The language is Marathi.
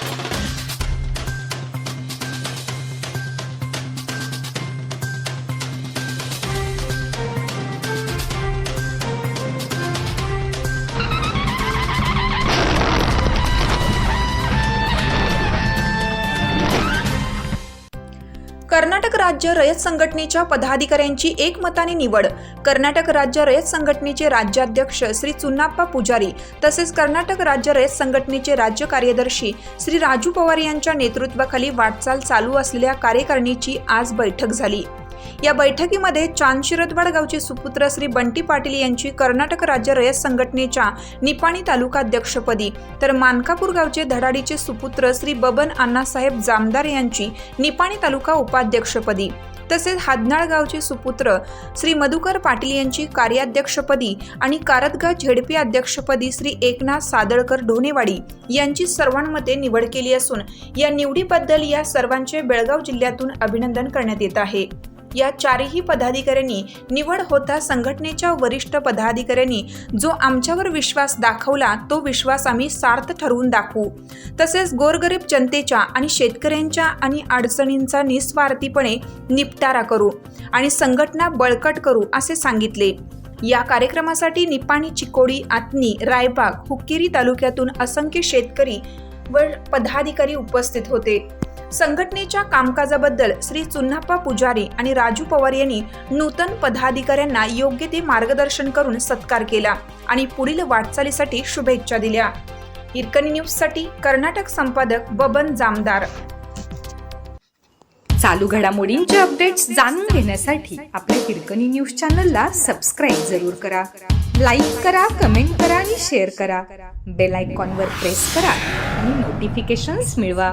Thank you. कर्नाटक राज्य रयत संघटनेच्या पदाधिकाऱ्यांची एकमताने निवड. कर्नाटक राज्य रयत संघटनेचे राज्याध्यक्ष श्री चुन्नाप्पा पुजारी तसेच कर्नाटक राज्य रयत संघटनेचे राज्य कार्यदर्शी श्री राजू पवार यांच्या नेतृत्वाखाली वाटचाल चालू असलेल्या कार्यकारिणीची आज बैठक झाली. या बैठकीमध्ये चांदशिरदवाड गावचे सुपुत्र श्री बंटी पाटील यांची कर्नाटक राज्य रयत संघटनेच्या निपाणी तालुका अध्यक्षपदी तर मानकापूर गावचे धडाडीचे सुपुत्र श्री बबन अण्णासाहेब जामदार यांची निपाणी तालुका उपाध्यक्षपदी. तसेच हादनाळ गावचे सुपुत्र श्री मधुकर पाटील यांची कार्याध्यक्षपदी आणि कारदगा झेडपी अध्यक्षपदी श्री एकनाथ सादळकर ढोणेवाडी यांची सर्वांमध्ये निवड केली असून या निवडीबद्दल या सर्वांचे बेळगाव जिल्ह्यातून अभिनंदन करण्यात येत आहे. या चारही पदाधिकाऱ्यांनी निवड होता संघटनेच्या वरिष्ठ पदाधिकाऱ्यांनी. जो आमच्यावर विश्वास दाखवला तो विश्वास आम्ही सार्थ ठरवून दाखवू. तसेच गोरगरीब जनतेच्या आणि शेतकऱ्यांच्या आणि अडचणींचा निस्वार्थीपणे निपटारा करू आणि संघटना बळकट करू असे सांगितले. या कार्यक्रमासाठी निपाणी चिकोडी आतनी रायबाग हुक्केरी तालुक्यातून असंख्य शेतकरी व पदाधिकारी उपस्थित होते. संघटनेच्या कामकाजाबद्दल श्री चुन्नाप्पा पुजारी आणि राजू पवार यांनी नूतन पदाधिकाऱ्यांना योग्य ते मार्गदर्शन करून सत्कार केला आणि पुढील वाटचालीसाठी शुभेच्छा दिल्या. हिरकणी न्यूजसाठी कर्नाटक संपादक बबन जामदार. चालू घडामोडींचे अपडेट्स जाणून घेण्यासाठी आपल्या हिरकणी न्यूज चॅनलला सबस्क्राईब जरूर करा. लाईक करा कमेंट करा आणि शेअर करा. बेल आयकॉनवर प्रेस करा आणि नोटिफिकेशन्स मिळवा.